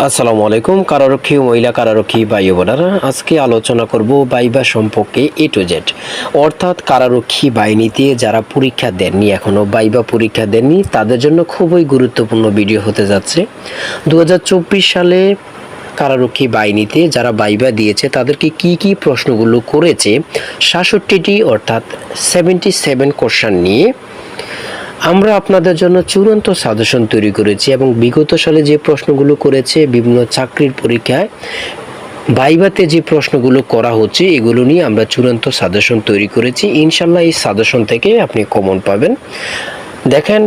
আসসালামু আলাইকুম, কারারক্ষী মহিলা কারারক্ষী ভাই বোনেরা, আজকে আলোচনা করব বাইবা সম্পর্কে এ টু জেড অর্থাৎ কারারক্ষী বাহিনীতে যারা পরীক্ষা দেননি এখনও বাইবা পরীক্ষা দেননি, তাদের জন্য খুবই গুরুত্বপূর্ণ ভিডিও হতে যাচ্ছে। দু হাজার চব্বিশ সালে কারারক্ষী বাহিনীতে যারা বাইবা দিয়েছে, তাদেরকে কি কি প্রশ্নগুলো করেছে, সাতষট্টিটি অর্থাৎ সেভেন্টি সেভেন কোশ্চান নিয়ে আমরা আপনাদের জন্য চূড়ান্ত সাজেশন তৈরি করেছি এবং বিগত সালে যে প্রশ্নগুলো করেছে বিভিন্ন চাকরির পরীক্ষায় বাইবাতে যে প্রশ্নগুলো করা হচ্ছে, এগুলো নিয়ে আমরা চূড়ান্ত সাজেশন তৈরি করেছি। ইনশাল্লাহ এই সাজেশন থেকে আপনি কমন পাবেন। দেখেন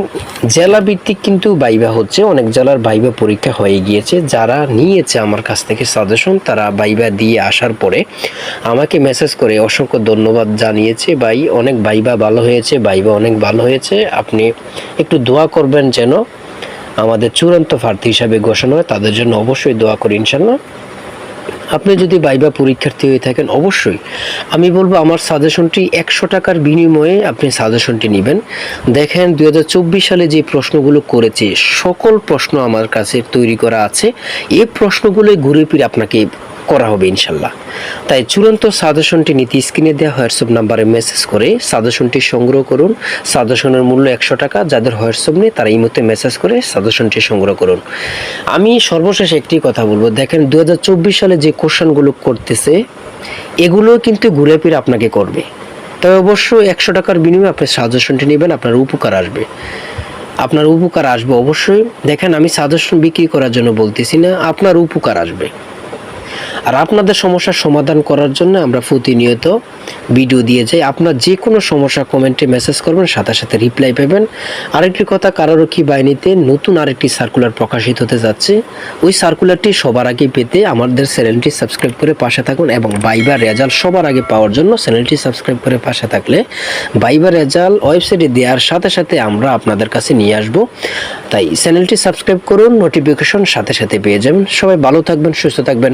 জেলা ভিত্তিক কিন্তু বাইবা হচ্ছে, অনেক জেলার বাইবা পরীক্ষা হয়ে গিয়েছে। যারা নিয়েছে আমার কাছ থেকে সাজেশন তারা বাইবা দিয়ে আসার পরে আমাকে মেসেজ করে অসংখ্য ধন্যবাদ জানিয়েছে, ভাই, অনেক বাইবা ভালো হয়েছে, বাইবা অনেক ভালো হয়েছে। আপনি একটু দোয়া করবেন যেন আমাদের চূড়ান্ত প্রার্থী হিসাবে ঘোষণা হয়, তাদের জন্য অবশ্যই দোয়া করি ইনশাল্লাহ আপনি যদি বাইবা পরীক্ষার্থী হয়ে থাকেন, অবশ্যই। আমি বলব, আমার সাজেশনটি একশো টাকার বিনিময়ে আপনি সাজেশনটি নেবেন। দেখেন দু হাজার চব্বিশ সালে যে প্রশ্নগুলো করেছে, সকল প্রশ্ন আমার কাছে তৈরি করা আছে। এই প্রশ্নগুলোই ঘুরে ফিরে আপনাকে করা হবে, ইনশাল্লাহ। তাই চূড়ান্ত সাজেশনটি নীতি স্ক্রিনে দেওয়া হোয়াটসঅ্যাপ নাম্বারে মেসেজ করে সাজেশনটি সংগ্রহ করুন। সাজেশনের মূল্য একশো টাকা, যাদের হোয়াটসঅ্যাপ নেই, তারা এই মুহূর্তে মেসেজ করে সাজেশনটি সংগ্রহ করুন। আমি সর্বশেষ একটি কথা বলব, দেখেন দু হাজার চব্বিশ সালে যে কোশ্চেনগুলো করতেছে এগুলো কিন্তু ঘুরে ফিরে আপনাকে করবে। তবে অবশ্যই একশো টাকার বিনিময়ে আপনি সাজেশনটি নেবেন, আপনার উপকার আসবে। আপনার উপকার আসবে অবশ্যই। দেখেন আমি সাজেশন বিক্রি করার জন্য বলতেছি না, আপনার উপকার আসবে। আর আপনাদের সমস্যার সমাধান করার জন্য আমরা প্রতিনিয়ত ভিডিও দিয়ে যাই। আপনার যে কোনো সমস্যা কমেন্টে মেসেজ করবেন, সাথে সাথে রিপ্লাই পাবেন। আরেকটি কথা কারারক্ষী বাহিনীতে নতুন আরেকটি সার্কুলার প্রকাশিত হতে যাচ্ছে? ওই সার্কুলারটি সবার আগে পেতে আমাদের চ্যানেলটি সাবস্ক্রাইব করে পাশে থাকুন এবং বাইবার রেজাল্ট সবার আগে পাওয়ার জন্য চ্যানেলটি সাবস্ক্রাইব করে পাশে থাকলে বাইবার রেজাল্ট ওয়েবসাইটে দেওয়ার সাথে সাথে আমরা আপনাদের কাছে নিয়ে আসব। তাই চ্যানেলটি সাবস্ক্রাইব করুন নোটিফিকেশন সাথে সাথে পেয়ে যাবেন। সবাই ভালো থাকবেন, সুস্থ থাকবেন।